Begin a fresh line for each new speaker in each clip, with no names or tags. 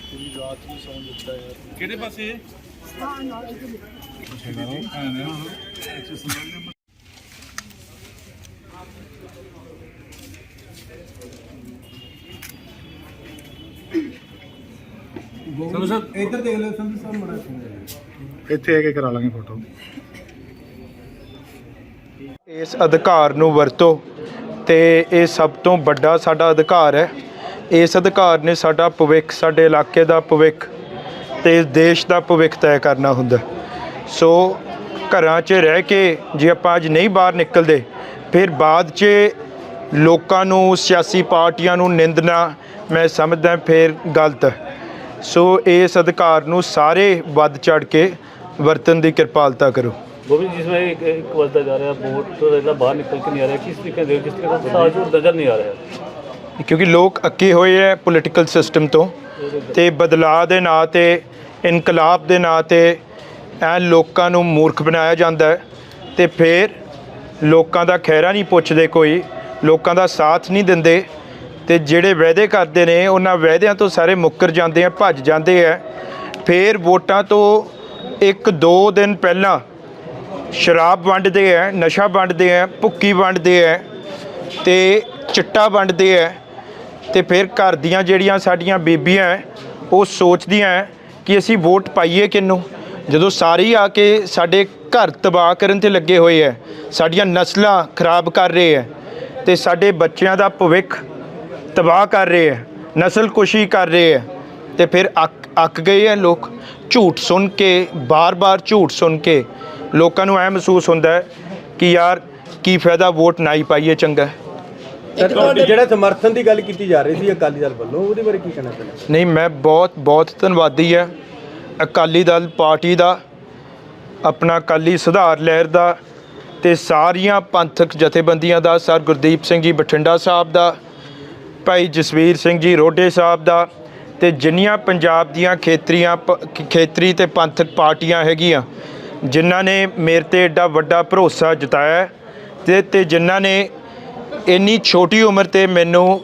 ਪੂਰੀ ਰਾਤ ਨੂੰ ਸੌਣ ਦਿੱਤਾ ਯਾਰ
ਕਿਹੜੇ ਪਾਸੇ
ਸੰਧੂ ਸਾਹਿਬ ਇੱਧਰ ਦੇਖ ਲਓ ਸੰਧੂ ਸਾਹਿਬ ਮੜਾ
ਇੱਥੇ ਆ ਕੇ ਕਰਾ ਲਾਂਗੇ ਫੋਟੋ।
ਇਸ ਅਧਿਕਾਰ ਨੂੰ ਵਰਤੋ ਤੇ ਇਹ ਸਭ ਤੋਂ ਵੱਡਾ ਸਾਡਾ ਅਧਿਕਾਰ ਹੈ। ਇਸ ਅਧਿਕਾਰ ਨੇ ਸਾਡਾ ਭਵਿੱਖ, ਸਾਡੇ ਇਲਾਕੇ ਦਾ ਭਵਿੱਖ ਤੇ ਦੇਸ਼ ਦਾ ਭਵਿੱਖ ਤੈਅ ਕਰਨਾ ਹੁੰਦਾ। ਸੋ ਘਰਾਂ 'ਚ ਰਹਿ ਕੇ ਜੇ ਆਪਾਂ ਅੱਜ ਨਹੀਂ ਬਾਹਰ ਨਿਕਲਦੇ, ਫਿਰ ਬਾਅਦ 'ਚ ਲੋਕਾਂ ਨੂੰ, ਸਿਆਸੀ ਪਾਰਟੀਆਂ ਨੂੰ ਨਿੰਦਣਾ ਮੈਂ ਸਮਝਦਾ ਫਿਰ ਗਲਤ। ਸੋ ਇਸ ਅਧਿਕਾਰ ਨੂੰ ਸਾਰੇ ਵੱਧ ਚੜ ਕੇ ਵਰਤਨ ਦੀ ਕਿਰਪਾਲਤਾ ਕਰੋ।
ਗੋਬਿੰਦ ਜਿਸ ਵਿੱਚ ਇੱਕ ਇੱਕ ਵੱਜਦਾ ਜਾ ਰਿਹਾ ਵੋਟ ਇਹਦਾ ਬਾਹਰ ਨਿਕਲ ਕੇ ਨਹੀਂ ਆ ਰਿਹਾ। ਕਿਸ ਤਰੀਕੇ ਦੇ ਕਿਸ ਤਰੀਕੇ ਦਾ ਸਾਜੂਰ ਨਜ਼ਰ ਨਹੀਂ ਆ ਰਿਹਾ?
ਕਿਉਂਕਿ ਲੋਕ ਅੱਕੇ ਹੋਏ ਹੈ ਪੋਲੀਟੀਕਲ ਸਿਸਟਮ ਤੋਂ ਤੇ ਬਦਲਾਅ ਦੇ ਨਾਂ ਤੇ, ਇਨਕਲਾਬ ਦੇ ਨਾਂ ਤੇ ਐ ਲੋਕਾਂ ਨੂੰ ਮੂਰਖ ਬਣਾਇਆ ਜਾਂਦਾ ਹੈ ਤੇ ਫਿਰ ਲੋਕਾਂ ਦਾ ਖਹਿਰਾ ਨਹੀਂ ਪੁੱਛਦੇ ਕੋਈ, ਲੋਕਾਂ ਦਾ ਸਾਥ ਨਹੀਂ ਦਿੰਦੇ ਤੇ ਜਿਹੜੇ ਵਾਅਦੇ ਕਰਦੇ ਨੇ, ਉਹਨਾਂ ਵਾਅਦਿਆਂ ਤੋਂ ਸਾਰੇ ਮੁੱਕਰ ਜਾਂਦੇ ਆ ਭੱਜ ਜਾਂਦੇ ਆ ਫਿਰ ਵੋਟਾਂ ਤੋਂ ਇੱਕ ਦੋ ਦਿਨ ਪਹਿਲਾਂ ਸ਼ਰਾਬ ਵੰਡਦੇ ਆ ਨਸ਼ਾ ਵੰਡਦੇ ਆ ਭੁੱਕੀ ਵੰਡਦੇ ਆ ਤੇ ਚਿੱਟਾ ਵੰਡਦੇ ਆ ਤੇ ਫਿਰ ਘਰ ਦੀਆਂ ਜਿਹੜੀਆਂ ਸਾਡੀਆਂ ਬੀਬੀਆਂ ਹੈ, ਉਹ ਸੋਚਦੀਆਂ ਹੈ ਕਿ ਅਸੀਂ ਵੋਟ ਪਾਈਏ ਕਿਹਨੂੰ? ਜਦੋਂ ਸਾਰੇ ਆ ਕੇ ਸਾਡੇ ਘਰ ਤਬਾਹ ਕਰਨ ਤੇ ਲੱਗੇ ਹੋਏ ਹੈ ਸਾਡੀਆਂ ਨਸਲਾਂ ਖਰਾਬ ਕਰ ਰਹੇ ਹੈ ਤੇ ਸਾਡੇ ਬੱਚਿਆਂ ਦਾ ਭਵਿੱਖ ਤਬਾਹ ਕਰ ਰਹੇ ਹੈ ਨਸਲ ਕੁਸ਼ੀ ਕਰ ਰਹੇ ਹੈ ਤੇ ਫਿਰ ਅੱਕ ਅੱਕ ਗਏ ਹੈ ਲੋਕ। ਝੂਠ ਸੁਣ ਕੇ ਬਾਰ-ਬਾਰ ਝੂਠ ਸੁਣ ਕੇ ਲੋਕਾਂ ਨੂੰ ਐ ਮਹਿਸੂਸ ਹੁੰਦਾ ਹੈ ਕਿ ਯਾਰ ਕੀ ਫਾਇਦਾ ਵੋਟ ਨਾ ਹੀ ਪਾਈਏ ਚੰਗਾ।
ਜਿਹੜਾ ਸਮਰਥਨ ਦੀ ਗੱਲ ਕੀਤੀ ਜਾ ਰਹੀ ਸੀ ਅਕਾਲੀ ਦਲ ਵੱਲੋਂ ਉਹਦੇ ਬਾਰੇ ਕੀ ਕਹਿਣਾ ਚਾਹੁੰਦੇ
ਨਹੀਂ ਮੈਂ ਬਹੁਤ ਬਹੁਤ ਧੰਨਵਾਦੀ ਹੈ। ਅਕਾਲੀ ਦਲ ਪਾਰਟੀ ਦਾ ਆਪਣਾ ਅਕਾਲੀ ਸੁਧਾਰ ਲਹਿਰ ਦਾ ਤੇ ਸਾਰੀਆਂ ਪੰਥਕ ਜਥੇਬੰਦੀਆਂ ਦਾ ਸਰ ਗੁਰਦੀਪ ਸਿੰਘ ਜੀ ਬਠਿੰਡਾ ਸਾਹਿਬ ਦਾ ਭਾਈ ਜਸਵੀਰ ਸਿੰਘ ਜੀ ਰੋਡੇ ਸਾਹਿਬ ਦਾ ਤੇ ਜਿੰਨੀਆਂ ਪੰਜਾਬ ਦੀਆਂ ਖੇਤਰੀਆਂ ਪ- ਖੇਤਰੀ ਤੇ ਪੰਥਕ ਪਾਰਟੀਆਂ ਹੈਗੀਆਂ ਜਿਨ੍ਹਾਂ ਨੇ ਮੇਰੇ ਤੇ ਐਡਾ ਵੱਡਾ ਭਰੋਸਾ ਜਤਾਇਆ ਤੇ ਤੇ ਜਿਨ੍ਹਾਂ ਨੇ ਇੰਨੀ ਛੋਟੀ ਉਮਰ ਤੇ ਮੈਨੂੰ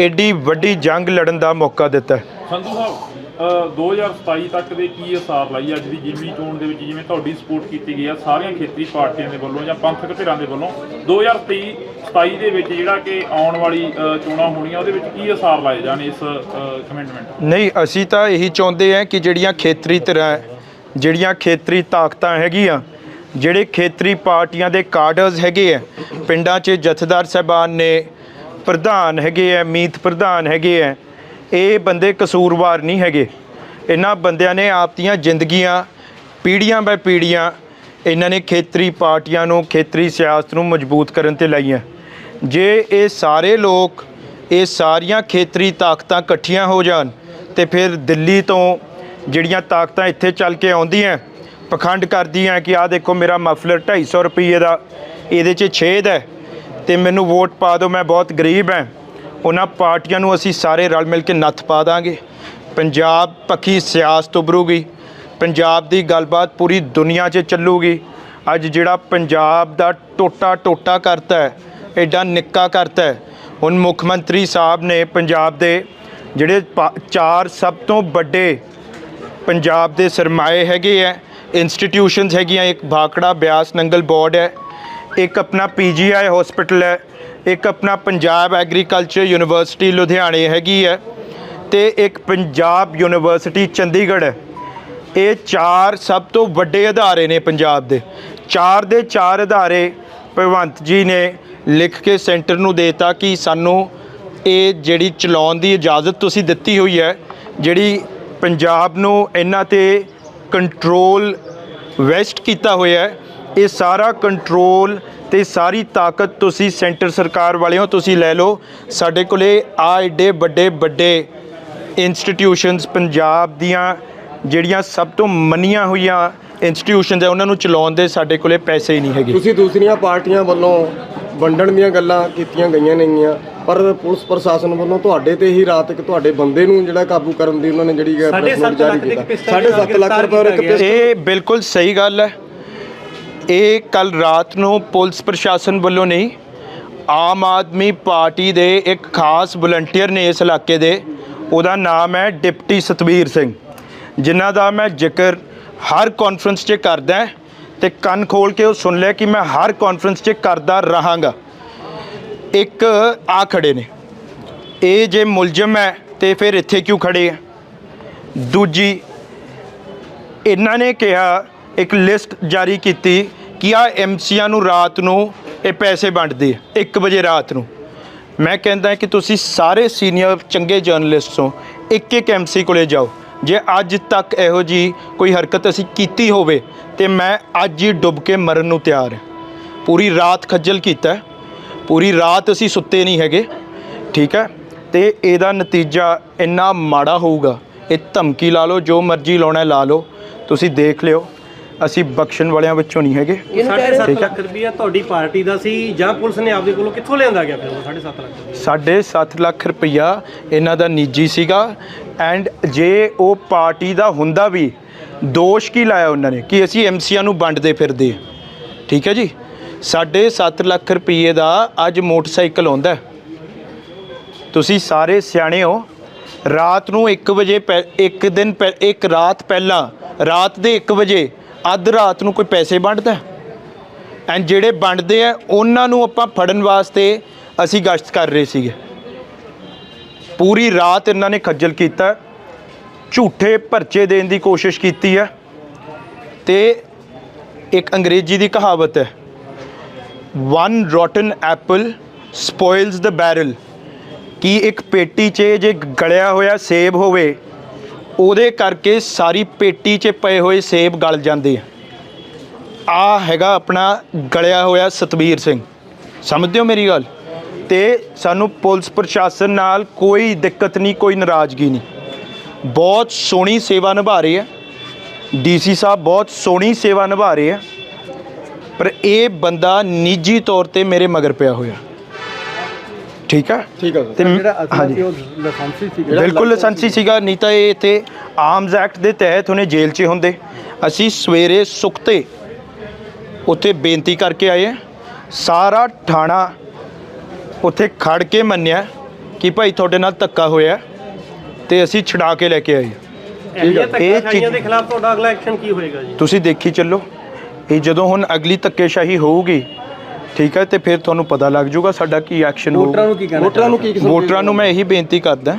ਐਡੀ ਵੱਡੀ ਜੰਗ ਲੜਨ ਦਾ ਮੌਕਾ ਦਿੱਤਾ।
ਸੰਧੂ ਸਾਹਿਬ ਅ, 2027 ਤੱਕ ਦੇ ਕੀ ਅਸਾਰ ਲਾਈ ਅੱਜ ਦੀ ਜਿਮਨੀ ਚੋਣ ਦੇ ਵਿੱਚ ਜਿਵੇਂ ਤੁਹਾਡੀ ਸਪੋਰਟ ਕੀਤੀ ਗਈ ਆ ਸਾਰੀਆਂ ਖੇਤਰੀ ਪਾਰਟੀਆਂ ਦੇ ਵੱਲੋਂ ਜਾਂ ਪੰਥਕ ਧਿਰਾਂ ਦੇ ਵੱਲੋਂ 2023 27 ਦੇ ਵਿੱਚ ਜਿਹੜਾ ਕਿ ਆਉਣ ਵਾਲੀ ਚੋਣਾਂ ਹੋਣੀਆਂ ਉਹਦੇ ਵਿੱਚ ਕੀ ਅਸਾਰ ਲਾਏ ਜਾਣ ਇਸ ਕਮਿਟਮੈਂਟ
ਨਹੀਂ ਅਸੀਂ ਤਾਂ ਇਹੀ ਚਾਹੁੰਦੇ ਹਾਂ ਕਿ ਜਿਹੜੀਆਂ ਖੇਤਰੀ ਧਿਰਾਂ ਜਿਹੜੀਆਂ ਖੇਤਰੀ ਤਾਕਤਾਂ ਹੈਗੀਆਂ ਜਿਹੜੇ ਖੇਤਰੀ ਪਾਰਟੀਆਂ ਦੇ ਕਾਡਰਸ ਹੈਗੇ ਆ, ਪਿੰਡਾਂ 'ਚ ਜਥੇਦਾਰ ਸਾਹਿਬਾਨ ਨੇ, ਪ੍ਰਧਾਨ ਹੈਗੇ ਆ, ਮੀਤ ਪ੍ਰਧਾਨ ਹੈਗੇ ਆ, ਇਹ ਬੰਦੇ ਕਸੂਰਵਾਰ ਨਹੀਂ ਹੈਗੇ। ਇਹਨਾਂ ਬੰਦਿਆਂ ਨੇ ਆਪ ਦੀਆਂ ਜ਼ਿੰਦਗੀਆਂ, ਪੀੜ੍ਹੀਆਂ ਬਾਏ ਪੀੜ੍ਹੀਆਂ, ਇਹਨਾਂ ਨੇ ਖੇਤਰੀ ਪਾਰਟੀਆਂ ਨੂੰ, ਖੇਤਰੀ ਸਿਆਸਤ ਨੂੰ ਮਜ਼ਬੂਤ ਕਰਨ ਤੇ ਲਾਈਆਂ। ਜੇ ਇਹ ਸਾਰੇ ਲੋਕ, ਇਹ ਸਾਰੀਆਂ ਖੇਤਰੀ ਤਾਕਤਾਂ ਇਕੱਠੀਆਂ ਹੋ ਜਾਣ, ਤੇ ਫਿਰ ਦਿੱਲੀ ਤੋਂ ਜਿਹੜੀਆਂ ਤਾਕਤਾਂ ਇੱਥੇ ਚੱਲ ਕੇ ਆਉਂਦੀਆਂ ਪਖੰਡ ਕਰਦੀਆਂ ਕਿ ਆਹ ਦੇਖੋ ਮੇਰਾ ਮਫਲਰ 250 ਰੁਪਏ ਦਾ ਇਹਦੇ 'ਚ ਛੇਦ ਹੈ ਤੇ ਮੈਨੂੰ ਵੋਟ ਪਾ ਦਿਓ, ਮੈਂ ਬਹੁਤ ਗਰੀਬ ਹਾਂ ਉਹਨਾਂ ਪਾਰਟੀਆਂ ਨੂੰ ਅਸੀਂ ਸਾਰੇ ਰਲ ਮਿਲ ਕੇ ਨੱਥ ਪਾ ਦਾਂਗੇ। ਪੰਜਾਬ ਪੱਖੀ ਸਿਆਸਤ ਉਭਰੂਗੀ। ਪੰਜਾਬ ਦੀ ਗੱਲਬਾਤ ਪੂਰੀ ਦੁਨੀਆ 'ਚ ਚੱਲੂਗੀ। ਅੱਜ ਜਿਹੜਾ ਪੰਜਾਬ ਦਾ ਟੋਟਾ ਟੋਟਾ ਕਰਤਾ ਹੈ ਐਡਾ ਨਿੱਕਾ ਕਰਤਾ ਹੈ, ਹੁਣ ਮੁੱਖ ਮੰਤਰੀ ਸਾਹਿਬ ਨੇ ਪੰਜਾਬ ਦੇ ਜਿਹੜੇ ਚਾਰ ਸਭ ਤੋਂ ਵੱਡੇ ਪੰਜਾਬ ਦੇ ਸਰਮਾਏ ਹੈਗੇ ਆ ਇੰਸਟੀਟਿਊਸ਼ਨਸ ਹੈਗੀਆਂ, ਇੱਕ ਭਾਕੜਾ ਬਿਆਸ, ਨੰਗਲ ਬੋਰਡ ਹੈ, ਇੱਕ ਆਪਣਾ ਪੀਜੀਆਈ ਹਸਪੀਟਲ ਹੈ, ਇੱਕ ਆਪਣਾ ਪੰਜਾਬ ਐਗਰੀਕਲਚਰ ਯੂਨੀਵਰਸਿਟੀ ਲੁਧਿਆਣੇ ਹੈਗੀ ਹੈ ਤੇ ਇੱਕ ਪੰਜਾਬ ਯੂਨੀਵਰਸਿਟੀ ਚੰਡੀਗੜ੍ਹ ਹੈ। ਇਹ ਚਾਰ ਸਭ ਤੋਂ ਵੱਡੇ ਅਦਾਰੇ ਨੇ ਪੰਜਾਬ ਦੇ। ਚਾਰ ਦੇ ਚਾਰ ਅਦਾਰੇ ਭਗਵੰਤ ਜੀ ਨੇ ਲਿਖ ਕੇ ਸੈਂਟਰ ਨੂੰ ਦੇਤਾ ਕਿ ਸਾਨੂੰ ਇਹ ਜਿਹੜੀ ਚਲਾਉਣ ਦੀ ਇਜਾਜ਼ਤ ਤੁਸੀਂ ਦਿੱਤੀ ਹੋਈ ਹੈ, ਜਿਹੜੀ ਪੰਜਾਬ ਨੂੰ ਇਹਨਾਂ ਤੇ ਕੰਟਰੋਲ ਵੈਸਟ ਕੀਤਾ ਹੋਇਆ ਹੈ। ਇਹ ਸਾਰਾ ਕੰਟਰੋਲ ਤੇ ਸਾਰੀ ਤਾਕਤ ਤੁਸੀਂ ਸੈਂਟਰ ਸਰਕਾਰ ਵਾਲਿਓ ਤੁਸੀਂ ਲੈ ਲਓ। ਸਾਡੇ ਕੋਲੇ ਆ ਏਡੇ ਵੱਡੇ ਵੱਡੇ ਇੰਸਟੀਟਿਊਸ਼ਨਸ ਪੰਜਾਬ ਦੀਆਂ ਜਿਹੜੀਆਂ ਸਭ ਤੋਂ ਮੰਨੀਆਂ ਹੋਈਆਂ ਇੰਸਟੀਟਿਊਸ਼ਨਸ ਹੈ, ਉਹਨਾਂ ਨੂੰ ਚਲਾਉਣ ਦੇ ਸਾਡੇ ਕੋਲੇ ਪੈਸੇ ਹੀ ਨਹੀਂ ਹੈਗੇ।
ਤੁਸੀਂ ਦੂਸਰੀਆਂ ਪਾਰਟੀਆਂ ਵੱਲੋਂ ਵੰਡਣ ਦੀਆਂ ਗੱਲਾਂ ਕੀਤੀਆਂ ਗਈਆਂ ਨੇਗੀਆਂ। ਪਰ ਪੁਲਿਸ ਪ੍ਰਸ਼ਾਸਨ ਵੱਲੋਂ ਤੁਹਾਡੇ ਤੇ ਹੀ ਰਾਤ ਇੱਕ ਤੁਹਾਡੇ ਬੰਦੇ ਨੂੰ ਜਿਹੜਾ ਕਾਬੂ ਕਰਨ ਦੀ ਉਹਨਾਂ ਨੇ ਜਿਹੜੀ
ਸਾਢੇ ਸੱਤ
ਜਾਰੀ
ਲੱਖ ਦੀ
ਕੀਤਾ।
ਪਿਸਤਲ
ਸਾਢੇ ਸੱਤ ਲੱਖ ਰੁਪਏ ਔਰ ਇੱਕ
ਗ੍ਰਿਫਤਾਰ
ਪਿਸਤਲ
ਇਹ ਬਿਲਕੁਲ ਸਹੀ ਗੱਲ ਹੈ। ਇਹ ਕੱਲ ਰਾਤ ਨੂੰ ਪੁਲਿਸ ਪ੍ਰਸ਼ਾਸਨ ਵੱਲੋਂ ਨਹੀਂ ਆਮ ਆਦਮੀ ਪਾਰਟੀ ਦੇ ਇੱਕ ਖਾਸ ਵਲੰਟੀਅਰ ਨੇ ਇਸ ਇਲਾਕੇ ਦੇ। ਉਹਦਾ ਨਾਮ ਹੈ ਡਿਪਟੀ ਸਤਵੀਰ ਸਿੰਘ ਜਿਨ੍ਹਾਂ ਦਾ ਮੈਂ ਜ਼ਿਕਰ ਹਰ ਕਾਨਫਰੰਸ 'ਚ ਕਰਦਾ ਹਾਂ ਤੇ ਕੰਨ ਖੋਲ ਕੇ ਉਹ ਸੁਣ ਲਿਆ ਕਿ ਮੈਂ ਹਰ ਕਾਨਫਰੰਸ 'ਚ ਕਰਦਾ ਰਹਾਂਗਾ। ਇੱਕ ਆ ਖੜੇ ਨੇ। ਇਹ ਜੇ ਮੁਲਜ਼ਮ ਹੈ ਤੇ ਫਿਰ ਇੱਥੇ ਕਿਉਂ ਖੜੇ ਆ? ਦੂਜੀ, ਇਹਨਾਂ ਨੇ ਕਿਹਾ, ਇੱਕ ਲਿਸਟ ਜਾਰੀ ਕੀਤੀ ਕਿ ਆ ਐਮਸੀਆਂ ਨੂੰ ਰਾਤ ਨੂੰ ਇਹ ਪੈਸੇ ਵੰਡਦੇ ਆ 1 ਵਜੇ ਰਾਤ ਨੂੰ। ਮੈਂ ਕਹਿੰਦਾ ਕਿ ਤੁਸੀਂ ਸਾਰੇ ਸੀਨੀਅਰ ਚੰਗੇ ਜਰਨਲਿਸਟ ਹੋ ਇੱਕ ਇੱਕ ਐਮਸੀ ਕੋਲੇ ਜਾਓ। ਜੇ ਅੱਜ ਤੱਕ ਇਹੋ ਜੀ ਕੋਈ ਹਰਕਤ ਅਸੀਂ ਕੀਤੀ ਹੋਵੇ, ਤੇ ਮੈਂ ਅੱਜ ਹੀ ਡੁੱਬ ਕੇ ਮਰਨ ਨੂੰ ਤਿਆਰ ਹਾਂ। ਪੂਰੀ ਰਾਤ ਖੱਜਲ ਕੀਤਾ। ਪੂਰੀ ਰਾਤ ਅਸੀਂ ਸੁੱਤੇ ਨਹੀਂ ਹੈਗੇ ਠੀਕ ਹੈ ਤੇ ਇਹਦਾ ਨਤੀਜਾ ਇੰਨਾ ਮਾੜਾ ਹੋਊਗਾ ਇਹ ਧਮਕੀ ਲਾ ਲਓ ਜੋ ਮਰਜ਼ੀ ਲਾਉਣਾ ਲਾ ਲਓ ਤੁਸੀਂ ਦੇਖ ਲਿਓ ਅਸੀਂ ਬਖਸ਼ਣ ਵਾਲਿਆਂ ਵਿੱਚੋਂ ਨਹੀਂ ਹੈਗੇ
ਸਾਢੇ ਸੱਤ
ਠੀਕ ਹੈ
ਲੱਖ ਰੁਪਇਆ ਤੁਹਾਡੀ ਪਾਰਟੀ ਦਾ ਸੀ ਜਾਂ ਪੁਲਿਸ ਨੇ ਆਪਦੇ ਕੋਲੋਂ ਕਿੱਥੋਂ ਲਿਆਂਦਾ ਗਿਆ ਫਿਰ ਉਹ 7.5 ਲੱਖ ਰੁਪਇਆ?
ਸਾਢੇ ਸੱਤ ਲੱਖ ਰੁਪਈਆ ਇਹਨਾਂ ਦਾ ਨਿੱਜੀ ਸੀਗਾ ਐਂਡ ਜੇ ਉਹ ਪਾਰਟੀ ਦਾ ਹੁੰਦਾ ਵੀ ਦੋਸ਼ ਕੀ ਲਾਇਆ ਉਹਨਾਂ ਨੇ ਕਿ ਅਸੀਂ ਐਮਸੀਆਂ ਨੂੰ ਵੰਡਦੇ ਫਿਰਦੇ। ਠੀਕ ਹੈ ਜੀ ਸਾਢੇ ਸੱਤ ਲੱਖ ਰੁਪਈਏ ਦਾ ਅੱਜ ਮੋਟਰਸਾਈਕਲ ਆਉਂਦਾ ਤੁਸੀਂ ਸਾਰੇ ਸਿਆਣੇ ਹੋ। ਰਾਤ ਨੂੰ 1 ਵਜੇ ਪਹਿ- ਇੱਕ ਦਿਨ ਪਹਿ- ਇੱਕ ਰਾਤ ਪਹਿਲਾਂ, ਰਾਤ ਦੇ 1 ਵਜੇ ਅੱਧ ਰਾਤ ਨੂੰ ਕੋਈ ਪੈਸੇ ਵੰਡਦਾ ਹੈ? ਐਂਡ ਜਿਹੜੇ ਵੰਡਦੇ ਆ, ਉਹਨਾਂ ਨੂੰ ਆਪਾਂ ਫੜਨ ਵਾਸਤੇ ਅਸੀਂ ਗਸ਼ਤ ਕਰ ਰਹੇ ਸੀਗੇ। ਪੂਰੀ ਰਾਤ ਇਹਨਾਂ ਨੇ ਖੱਜਲ ਕੀਤਾ। ਝੂਠੇ ਪਰਚੇ ਦੇਣ ਦੀ ਕੋਸ਼ਿਸ਼ ਕੀਤੀ ਹੈ। ਤੇ ਇੱਕ ਅੰਗਰੇਜ਼ੀ ਦੀ ਕਹਾਵਤ ਹੈ one rotten apple spoils the barrel ਕੀ ਇੱਕ ਪੇਟੀ 'ਚ ਜੇ ਗਲਿਆ ਹੋਇਆ ਸੇਬ ਹੋਵੇ, ਉਹਦੇ ਕਰਕੇ ਸਾਰੀ ਪੇਟੀ 'ਚ ਪਏ ਹੋਏ ਸੇਬ ਗਲ ਜਾਂਦੇ ਆ। ਆ ਹੈਗਾ ਆਪਣਾ ਗਲਿਆ ਹੋਇਆ ਸਤਵੀਰ ਸਿੰਘ। ਸਮਝਦੇ ਹੋ ਮੇਰੀ ਗੱਲ? ਤੇ ਸਾਨੂੰ ਪੁਲਿਸ ਪ੍ਰਸ਼ਾਸਨ ਨਾਲ ਕੋਈ ਦਿੱਕਤ ਨਹੀਂ, ਕੋਈ ਨਾਰਾਜ਼ਗੀ ਨਹੀਂ। ਬਹੁਤ ਸੋਹਣੀ ਸੇਵਾ ਨਿਭਾ ਰਹੇ ਆ। ਡੀਸੀ ਸਾਹਿਬ ਬਹੁਤ ਸੋਹਣੀ ਸੇਵਾ ਨਿਭਾ ਰਹੇ ਆ। ਪਰ ਇਹ ਬੰਦਾ ਨਿੱਜੀ ਤੌਰ ਤੇ ਮੇਰੇ ਮਗਰ ਪਿਆ ਹੋਇਆ। ਠੀਕ ਆ?
ਠੀਕ ਆ ਸਰ।
ਤੇ ਹਾਂਜੀ।
ਉਹ ਲਾਇਸੈਂਸੀ ਸੀ
ਬਿਲਕੁਲ ਲਾਇਸੈਂਸੀ ਸੀਗਾ ਨਹੀਂ ਤਾਂ ਇਹ ਇੱਥੇ ਆਰਮਸ ਐਕਟ ਦੇ ਤਹਿਤ ਉਹਨੇ ਜੇਲ੍ਹ 'ਚ ਹੁੰਦੇ। ਅਸੀਂ ਸਵੇਰੇ ਸੁਖਤੇ ਉੱਥੇ ਬੇਨਤੀ ਕਰਕੇ ਆਏ ਸਾਰਾ ਥਾਣਾ ਉੱਥੇ ਖੜ ਕੇ ਮੰਨਿਆ ਕਿ ਭਾਈ ਤੁਹਾਡੇ ਨਾਲ ਧੱਕਾ ਹੋਇਆ ਤੇ ਅਸੀਂ ਛੁਡਾ ਕੇ ਲੈ ਕੇ ਆਏ। ਹਾਂ।
ਇਹ
ਚੀਜ਼-
ਦੇ ਖਿਲਾਫ ਤੁਹਾਡਾ ਅਗਲਾ ਐਕਸ਼ਨ ਕੀ ਹੋਏਗਾ ਜੀ?
ਤੁਸੀਂ ਦੇਖੀ ਚੱਲੋ। ਇਹ ਜਦੋਂ ਹੁਣ ਅਗਲੀ ਧੱਕੇਸ਼ਾਹੀ ਹੋਊਗੀ ਠੀਕ ਹੈ ਤੇ ਫਿਰ ਤੁਹਾਨੂੰ ਪਤਾ ਲੱਗ ਜਾਊਗਾ ਸਾਡਾ ਕੀ ਐਕਸ਼ਨ ਹੋਊਗਾ।
ਕੀ
ਵੋਟਰਾਂ ਨੂੰ ਕੀ ਕਿਸਮ ਦੀ-
ਵੋਟਰਾਂ ਨੂੰ ਮੈਂ ਇਹੀ ਬੇਨਤੀ ਕਰਦਾ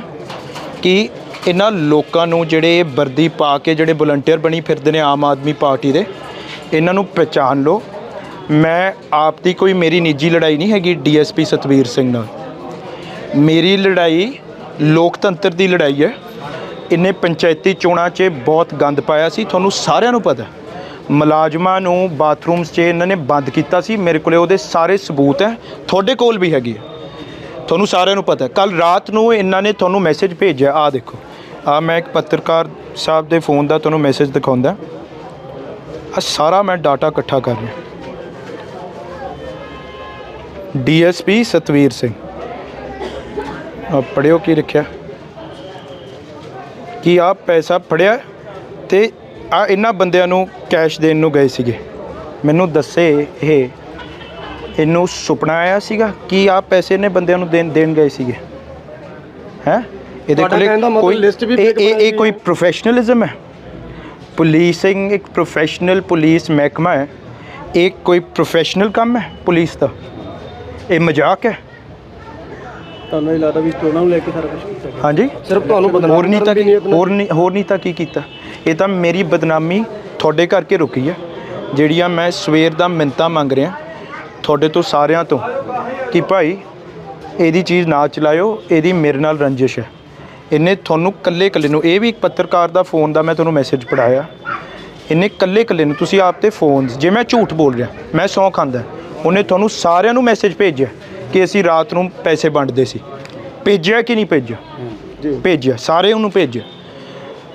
ਕਿ ਇਹਨਾਂ ਲੋਕਾਂ ਨੂੰ ਜਿਹੜੇ ਇਹ ਵਰਦੀ ਪਾ ਕੇ ਜਿਹੜੇ ਵਲੰਟੀਅਰ ਬਣੀ ਫਿਰਦੇ ਨੇ ਆਮ ਆਦਮੀ ਪਾਰਟੀ ਦੇ ਇਹਨਾਂ ਨੂੰ ਪਹਿਚਾਨ ਲਓ। ਮੈਂ ਆਪ ਦੀ ਕੋਈ ਮੇਰੀ ਨਿੱਜੀ ਲੜਾਈ ਨਹੀਂ ਹੈਗੀ ਡੀਐਸਪੀ ਸਤਵੀਰ ਸਿੰਘ ਨਾਲ। ਮੇਰੀ ਲੜਾਈ ਲੋਕਤੰਤਰ ਦੀ ਲੜਾਈ ਹੈ। ਇਹਨੇ ਪੰਚਾਇਤੀ ਚੋਣਾਂ 'ਚ ਬਹੁਤ ਗੰਦ ਪਾਇਆ ਸੀ ਤੁਹਾਨੂੰ ਸਾਰਿਆਂ ਨੂੰ ਪਤਾ। ਮੁਲਾਜ਼ਮਾਂ ਨੂੰ ਬਾਥਰੂਮਸ 'ਚ ਇਹਨਾਂ ਨੇ ਬੰਦ ਕੀਤਾ ਸੀ। ਮੇਰੇ ਕੋਲੇ ਉਹਦੇ ਸਾਰੇ ਸਬੂਤ ਹੈ। ਤੁਹਾਡੇ ਕੋਲ ਵੀ ਹੈਗੇ ਹੈ। ਤੁਹਾਨੂੰ ਸਾਰਿਆਂ ਨੂੰ ਪਤਾ ਕੱਲ ਰਾਤ ਨੂੰ ਇਹਨਾਂ ਨੇ ਤੁਹਾਨੂੰ ਮੈਸੇਜ ਭੇਜਿਆ। ਆ ਦੇਖੋ। ਆ ਮੈਂ ਇੱਕ ਪੱਤਰਕਾਰ ਸਾਹਿਬ ਦੇ ਫੋਨ ਦਾ ਤੁਹਾਨੂੰ ਮੈਸੇਜ ਦਿਖਾਉਂਦਾ। ਆ ਸਾਰਾ ਮੈਂ ਡਾਟਾ ਇਕੱਠਾ ਕਰ ਰਿਹਾ। ਡੀਐਸਪੀ ਸਤਵੀਰ ਸਿੰਘ। ਆ ਪੜਿਓ ਕੀ ਰੱਖਿਆ ਕਿ ਆ ਪੈਸਾ ਫੜਿਆ ਤੇ ਆ ਇਹਨਾਂ ਬੰਦਿਆਂ ਨੂੰ ਕੈਸ਼ ਦੇਣ ਨੂੰ ਗਏ ਸੀਗੇ। ਮੈਨੂੰ ਦੱਸੇ ਇਹ ਇਹਨੂੰ ਸੁਪਨਾ ਆਇਆ ਸੀਗਾ ਕਿ ਆ ਪੈਸੇ ਨੇ ਬੰਦਿਆਂ ਨੂੰ ਦੇਣ ਦੇਣ ਗਏ ਸੀਗੇ। ਹੈ? ਇਹਦੇ ਕੋਲੇ ਕੋਈ
list ਵੀ
ਇਹ ਇਹ ਕੋਈ ਪ੍ਰੋਫੈਸ਼ਨਲਿਜ਼ਮ ਹੈ। ਪੁਲਿਸਿੰਗ ਇੱਕ ਪ੍ਰੋਫੈਸ਼ਨਲ ਪੁਲਿਸ ਮਹਿਕਮਾ ਹੈ। ਇਹ ਕੋਈ ਪ੍ਰੋਫੈਸ਼ਨਲ ਕੰਮ ਹੈ ਪੁਲਿਸ ਦਾ? ਇਹ ਮਜ਼ਾਕ ਹੈ?
ਤੁਹਾਨੂੰ ਇਹ ਲੱਗਦਾ ਵੀ ਚੋਣਾਂ ਨੂੰ ਲੈ ਕੇ ਸਾਰਾ ਕੁਝ ਕੀਤਾ
ਹਾਂਜੀ।
ਸਿਰਫ ਤੁਹਾਨੂੰ ਬਦਨਾਮ
ਹੋਰ ਨਹੀਂ ਤਾਂ ਹੋਰ ਨਹੀਂ ਹੋਰ ਨਹੀਂ ਤਾਂ ਕੀ ਕੀਤਾ? ਇਹ ਤਾਂ ਮੇਰੀ ਬਦਨਾਮੀ ਤੁਹਾਡੇ ਕਰਕੇ ਰੁਕੀ ਹੈ ਜਿਹੜੀਆਂ ਮੈਂ ਸਵੇਰ ਦਾ ਮਿੰਤਾ ਮੰਗ ਰਿਹਾ ਤੁਹਾਡੇ ਤੋਂ ਸਾਰਿਆਂ ਤੋਂ ਕਿ ਭਾਈ ਇਹਦੀ ਚੀਜ਼ ਨਾ ਚਲਾਇਓ ਇਹਦੀ ਮੇਰੇ ਨਾਲ ਰੰਜਿਸ਼ ਹੈ। ਇਹਨੇ ਤੁਹਾਨੂੰ ਕੱਲੇ ਕੱਲੇ ਨੂੰ ਇਹ ਵੀ ਇੱਕ ਪੱਤਰਕਾਰ ਦਾ ਫੋਨ ਦਾ ਮੈਂ ਤੁਹਾਨੂੰ ਮੈਸੇਜ ਪੜਾਇਆ ਇਹਨੇ ਕੱਲੇ ਕੱਲੇ ਨੂੰ ਤੁਸੀਂ ਆਪ ਤੇ ਫੋਨ ਜੇ ਮੈਂ ਝੂਠ ਬੋਲ ਰਿਹਾ ਮੈਂ ਸੌਂ ਖਾਂਦਾ ਉਹਨੇ ਤੁਹਾਨੂੰ ਸਾਰਿਆਂ ਨੂੰ ਮੈਸੇਜ ਭੇਜਿਆ ਕਿ ਅਸੀਂ ਰਾਤ ਨੂੰ ਪੈਸੇ ਵੰਡਦੇ ਸੀ। ਭੇਜਿਆ ਕਿ ਨਹੀਂ ਭੇਜਿਆ? ਭੇਜਿਆ ਸਾਰੇ ਉਹਨੂੰ ਭੇਜਿਆ।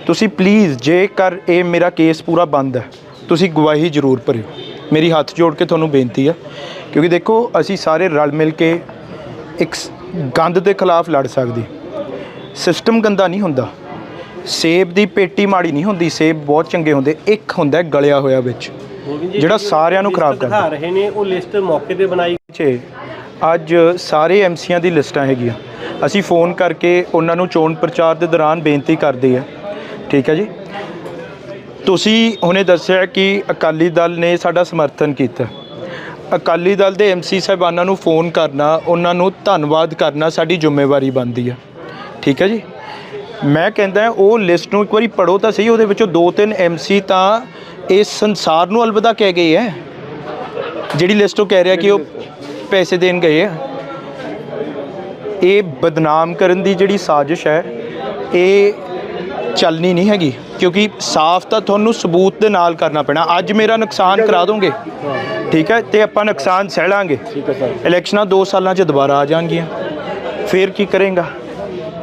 ਤੁਸੀਂ ਪਲੀਜ਼ ਜੇਕਰ ਇਹ ਮੇਰਾ ਕੇਸ ਪੂਰਾ ਬੰਦ ਹੈ ਤੁਸੀਂ ਗਵਾਹੀ ਜ਼ਰੂਰ ਭਰਿਓ। ਮੇਰੀ ਹੱਥ ਜੋੜ ਕੇ ਤੁਹਾਨੂੰ ਬੇਨਤੀ ਹੈ ਕਿਉਂਕਿ ਦੇਖੋ ਅਸੀਂ ਸਾਰੇ ਰਲ ਮਿਲ ਕੇ ਇੱਕ ਗੰਦ ਦੇ ਖਿਲਾਫ ਲੜ ਸਕਦੇ। ਸਿਸਟਮ ਗੰਦਾ ਨਹੀਂ ਹੁੰਦਾ। ਸੇਬ ਦੀ ਪੇਟੀ ਮਾੜੀ ਨਹੀਂ ਹੁੰਦੀ ਸੇਬ ਬਹੁਤ ਚੰਗੇ ਹੁੰਦੇ ਇੱਕ ਹੁੰਦਾ ਗਲਿਆ ਹੋਇਆ ਵਿੱਚ ਜਿਹੜਾ ਸਾਰਿਆਂ ਨੂੰ ਖਰਾਬ
ਦਿਖਾ
ਕਰਦਾ
ਰਹੇ ਨੇ ਉਹ ਲਿਸਟ ਮੌਕੇ ਤੇ ਬਣਾਈ
ਪਿੱਛੇ ਅੱਜ ਸਾਰੇ ਐਮਸੀਆਂ ਦੀ ਲਿਸਟਾਂ ਹੈਗੀਆਂ। ਅਸੀਂ ਫੋਨ ਕਰਕੇ ਉਹਨਾਂ ਨੂੰ ਚੋਣ ਪ੍ਰਚਾਰ ਦੇ ਦੌਰਾਨ ਬੇਨਤੀ ਕਰਦੇ ਆ ਠੀਕ ਹੈ ਜੀ। ਤੁਸੀਂ ਹੁਣੇ ਦੱਸਿਆ ਕਿ ਅਕਾਲੀ ਦਲ ਨੇ ਸਾਡਾ ਸਮਰਥਨ ਕੀਤਾ। ਅਕਾਲੀ ਦਲ ਦੇ ਐਮਸੀ ਸਾਹਿਬਾਨਾਂ ਨੂੰ ਫੋਨ ਕਰਨਾ, ਉਹਨਾਂ ਨੂੰ ਧੰਨਵਾਦ ਕਰਨਾ ਸਾਡੀ ਜ਼ਿੰਮੇਵਾਰੀ ਬਣਦੀ ਆ। ਠੀਕ ਹੈ ਜੀ। ਮੈਂ ਕਹਿੰਦਾ ਉਹ ਲਿਸਟ ਨੂੰ ਇੱਕ ਵਾਰੀ ਪੜੋ ਤਾਂ ਸਹੀ, ਉਹਦੇ ਵਿੱਚੋਂ ਦੋ ਤਿੰਨ ਐਮਸੀ ਤਾਂ ਇਸ ਸੰਸਾਰ ਨੂੰ ਅਲਵਿਦਾ ਕਹਿ ਗਏ ਹੈ ਜਿਹੜੀ ਲਿਸਟ ਉਹ ਕਹਿ ਰਿਹਾ ਕਿ ਉਹ ਪੈਸੇ ਦੇਣ ਗਏ ਆ। ਇਹ ਬਦਨਾਮ ਕਰਨ ਦੀ ਜਿਹੜੀ ਸਾਜ਼ਿਸ਼ ਹੈ, ਇਹ ਚੱਲਣੀ ਨਹੀਂ ਹੈਗੀ ਕਿਉਂਕਿ ਸਾਫ਼ ਤਾਂ ਤੁਹਾਨੂੰ ਸਬੂਤ ਦੇ ਨਾਲ ਕਰਨਾ ਪੈਣਾ। ਅੱਜ ਮੇਰਾ ਨੁਕਸਾਨ ਕਰਾ ਦੋਗੇ? ਠੀਕ ਹੈ? ਤੇ ਆਪਾਂ ਨੁਕਸਾਨ ਸਹਿ ਲਾਂਗੇ।
ਠੀਕ ਹੈ ਸਰ।
ਇਲੈਕਸ਼ਨਾਂ 2 ਸਾਲਾਂ 'ਚ ਦੁਬਾਰਾ ਆ ਜਾਣਗੀਆਂ। ਫੇਰ ਕੀ ਕਰੇਗਾ?